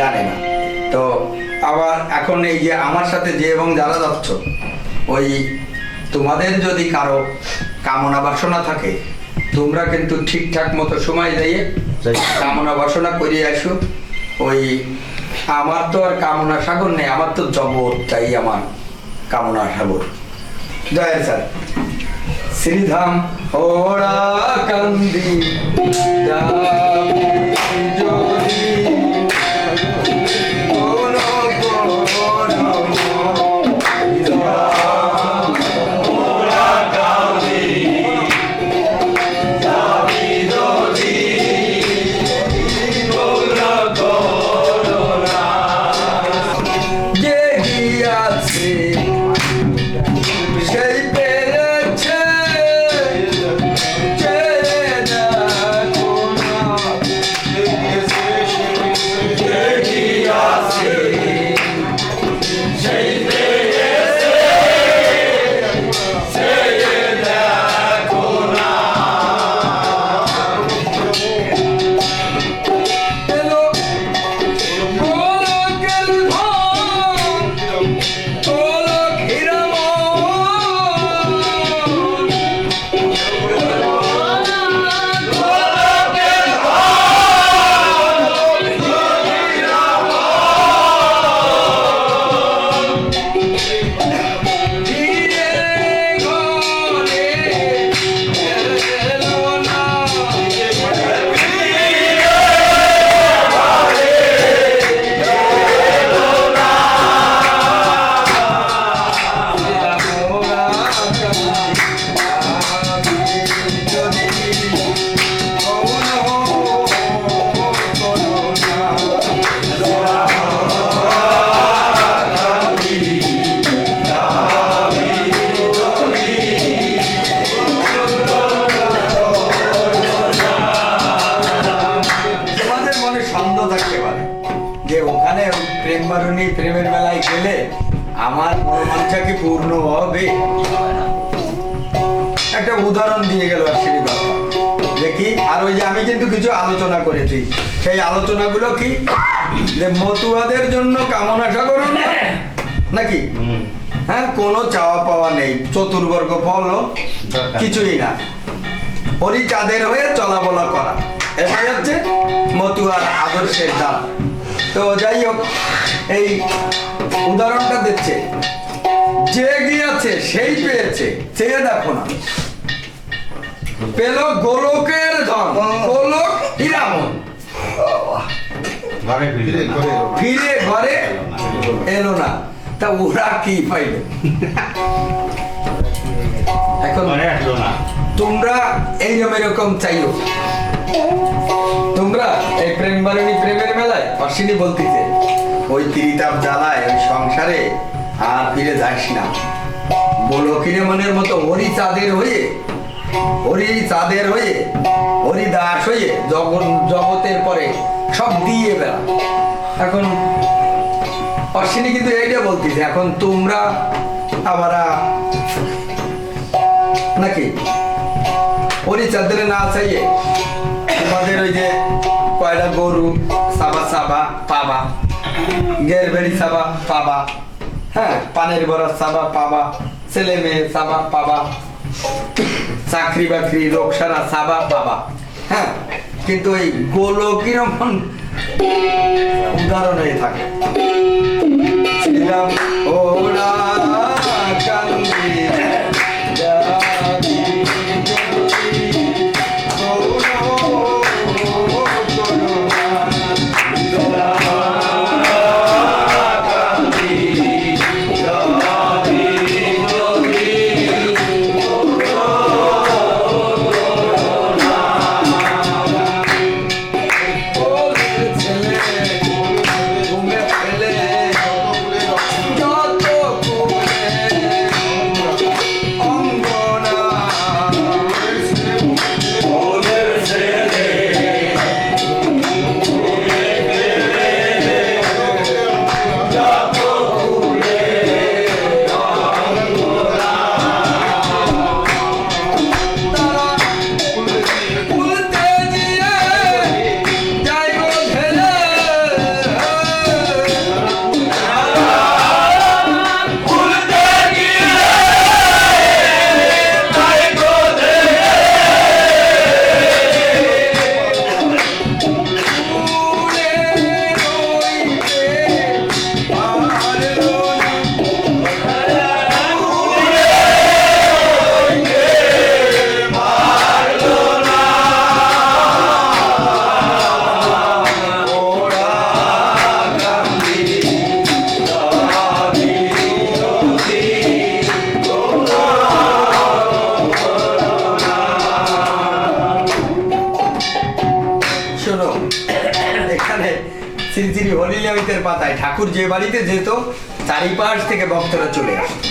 জানে না। তো আবার এখন এই যে আমার সাথে যে এবং যারা যাচ্ছ ওই তোমাদের যদি কারও কামনা বাসনা থাকে তোমরা কিন্তু ঠিকঠাক মতো সময় দিয়ে কামনা বাসনা করিয়ে আসো। ওই আমার তো আর কামনা সাগর নেই আমার তো জগৎ চাই আমার কামনা সাগর। জয় স্যার। শ্রীধাম ওরা কান্দি আমার কি পূর্ণ হবে? একটা উদাহরণ দিয়ে গেল বাবা। দেখি আর ওই যে আমি কিন্তু কিছু আলোচনা করেছি। সেই আলোচনাগুলো কি? যে মতুয়াদের জন্য কামনা সাগর নাকি? হ্যাঁ কোনো চাওয়া পাওয়া নেই। চতুর্বর্গ ফল কিছুই না। হরি চাঁদের হয়ে চলাবলা করা। এটাই হচ্ছে মতুয়ার আদর্শের দাম। তো যাই হোক এই উদাহরণটা দিচ্ছে। যে গিয়েছে সেই পেয়েছে চেয়ে দেখো না। পেল গোলকের ধন গোলক হীরামন। ফিরে ঘরে এলো না। তা ওরা কি পাইল? এখন তোমরা এইরকম এরকম চাইও। তোমরা এই প্রেম বারণী প্রেমের মেলায় অশ্বিনী বলতেছে, ওই তিরিতাপ জ্বালায় ওই সংসারে আর ফিরে যাস না। বলো কিরে মনের মতো, হরি চাঁদের হয়ে, হরি চাঁদের হয়ে, হরি দাস হয়ে জগন, জগতের পরে সব দিয়ে বেড়া। এখন অশ্বিনী কিন্তু এইটা বলতেছে, এখন তোমরা আবার নাকি ওরি চাদরে না চাইয়ে তোমাদের ওই যে কয়টা গরু? সাবা সাবা, পাবা। গের বেড়ি সাবা, পাবা। হ্যাঁ পানের বড়া সাবা, পাবা। ছেলে মেয়ে সাবা, পাবা। চাকরি বাকরি রোগসারা সাবা, পাবা। হ্যাঁ কিন্তু ওই গোলো কীরকম উদাহরণ থাকে। শ্রীরাম ওরা শ্রী শ্রী হরিলিয়ামিতের পাতায় ঠাকুর যে বাড়িতে যেত, চারিপাশ থেকে ভক্তরা চলে আসতো।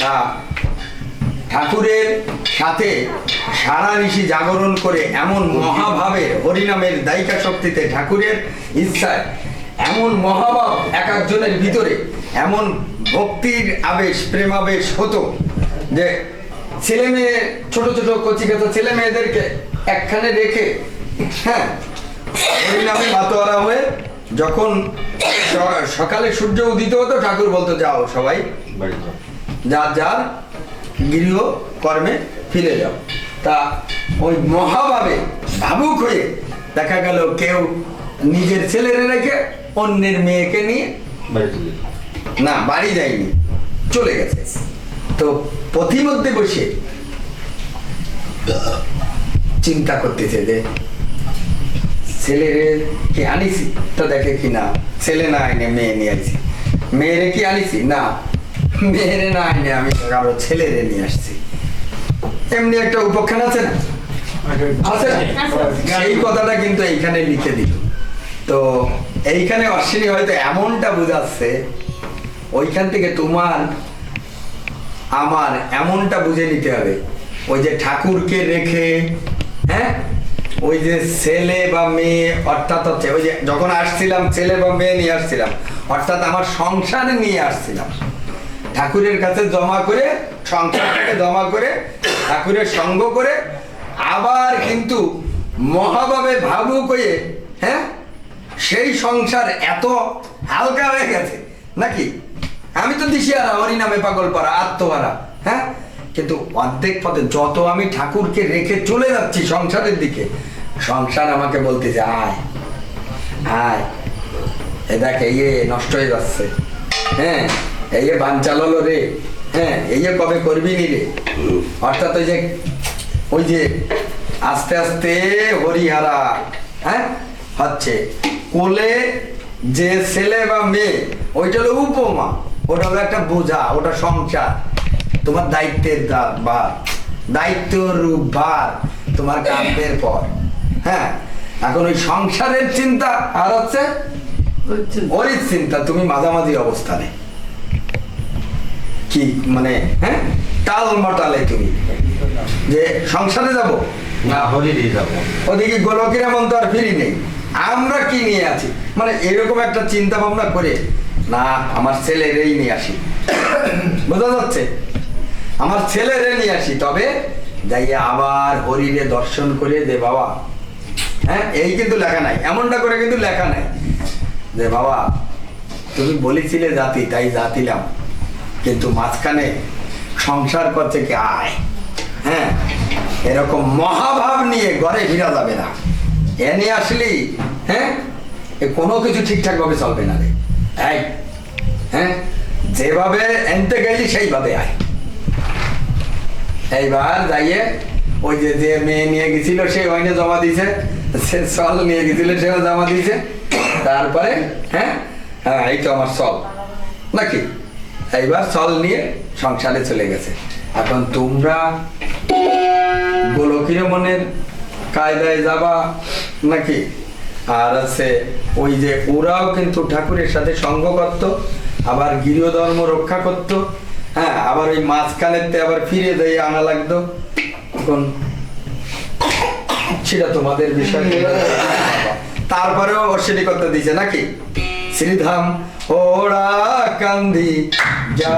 তা ঠাকুরের সাথে সারা ঋষি জাগরণ করে এমন মহাভাবের হরিনামের দায়িকা শক্তিতে ঠাকুরের ইচ্ছায় এমন মহাভাব এক একজনের ভিতরে, এমন ভক্তির আবেশ, প্রেমাবেশ হতো যে ছেলে মেয়ে ছোট ছোট কচি কাঁচা ছেলে মেয়েদেরকে একখানে রেখে হ্যাঁ হরিনামে মাতোয়ারা হয়ে যখন সকালে সূর্য উদিত হতো ঠাকুর বলতো যাও সবাই যার যার গৃহ কর্মে ফিরে যাও। তা ওই মহাভাবে ভাবুক হয়ে দেখা গেল কেউ নিজের ছেলের রেখে অন্যের মেয়েকে নিয়ে না বাড়ি যায়নি চলে গেছে। তো পথিমধ্যে বসে চিন্তা করতেছে যে কি আনিছি? তো দেখে কি না, ছেলে না আইনে মেয়ে নিয়ে আইছি। মেয়েরে কি আনিছি? না, মেয়েরে না আইনে আমি কারও ছেলেরে নিয়ে আসছি। এমনি একটা আছে না? আছে? সেই কথাটা কিন্তু এইখানে লিখে দিল। তো এইখানে অশ্বিনী হয়তো এমনটা বোঝাচ্ছে, ওইখান থেকে তোমার, আমার এমনটা বুঝে নিতে হবে। ওই যে ঠাকুরকে রেখে হ্যাঁ? ওই যে ছেলে বা মেয়ে, অর্থাৎ হচ্ছে ওই যে যখন আসছিলাম, ছেলে বা মেয়ে নিয়ে আসছিলাম, অর্থাৎ আমার সংসার নিয়ে আসছিলাম। ঠাকুরের কাছে জমা করে, সংসারটাকে জমা করে, ঠাকুরের সঙ্গ করে, আবার কিন্তু মহাভাবে ভাবুক হয়ে হ্যাঁ? সেই সংসার এত হালকা হয়ে গেছে, নাকি? আমি তো দিশিয়ারা হরি নামে পাগল পারা আত্মহারা কিন্তু অর্ধেক পথে যত আমি ঠাকুরকে রেখে চলে যাচ্ছি সংসারের দিকে, সংসার আমাকে বলতেছে আয় আয়, এ দেখ, এই নষ্ট হয়ে যাচ্ছে হ্যাঁ এই এ বান চালালো রে হ্যাঁ এই কবে করবি নি রে? অর্থাৎ ওই যে ওই যে আস্তে আস্তে হরিহারা হ্যাঁ হচ্ছে। কোলে যে ছেলে বা মেয়ে, ওইটা হলো উপমা, ওটা হলো একটা বোঝা, ওটা সংসার। তোমার দায়িত্বের ভার দায়িত্বর রূপ ভার তোমার কান্দের পর। হ্যাঁ? এখন ওই সংসারের চিন্তা আর হচ্ছে ওরই চিন্তা তুমি মাঝামাঝি অবস্থানে। কি মানে হ্যাঁ? টাল মটালে তুমি। যে সংসারে যাব? না হরিরই যাব। ওদিকে গোলকের এমন তো আর ফিরি নেই। আমরা কি নিয়ে আছি? মানে এরকম একটা চিন্তা ভাবনা করে না আমার ছেলেরেই নিয়ে আসি। বোঝা যাচ্ছে? আমার ছেলেরে নিয়ে আসি, তবে যাইয়া আবার হরিরে দর্শন করে দে বাবা। হ্যাঁ এই কিন্তু লেখা নাই, এমনটা করে কিন্তু লেখা নাই। যে বাবা, তুমি বলেছিলে জাতি, তাই জাতিলাম। কিন্তু মাঝখানে সংসার করছে কি? আয়। হ্যাঁ এরকম মহাভাব নিয়ে ঘরে ফিরা যাবে না। এ নিয়ে আসলি হ্যাঁ এ কোনো কিছু ঠিকঠাক ভাবে চলবে না রে। হ্যাঁ যেভাবে এনতে গেলি সেইভাবে আয়। এইবার যাইয়ে ওই যে যে মেয়ে নিয়ে গেছিল সে ওইনে জমা দিয়েছে। সে সল নিয়ে গেছিল, সেও জমা দিয়েছে। তারপরে হ্যাঁ? হ্যাঁ এই তো আমার সল নাকি? এইবার সল নিয়ে সংসারে চলে গেছে। এখন তোমরা গোলকীয় মনের কায়দায় যাবা নাকি? আর আছে ওই যে ওরাও কিন্তু ঠাকুরের সাথে সঙ্গ করত, আবার গৃহধর্ম রক্ষা করত। আবার ওই মাঝখানেতে আবার ফিরে দিয়ে আনা লাগতো। এখন সেটা তোমাদের বিষয়। তারপরেও সেটি করতে দিছে নাকি? শ্রীধাম, ওরা কান্দি যা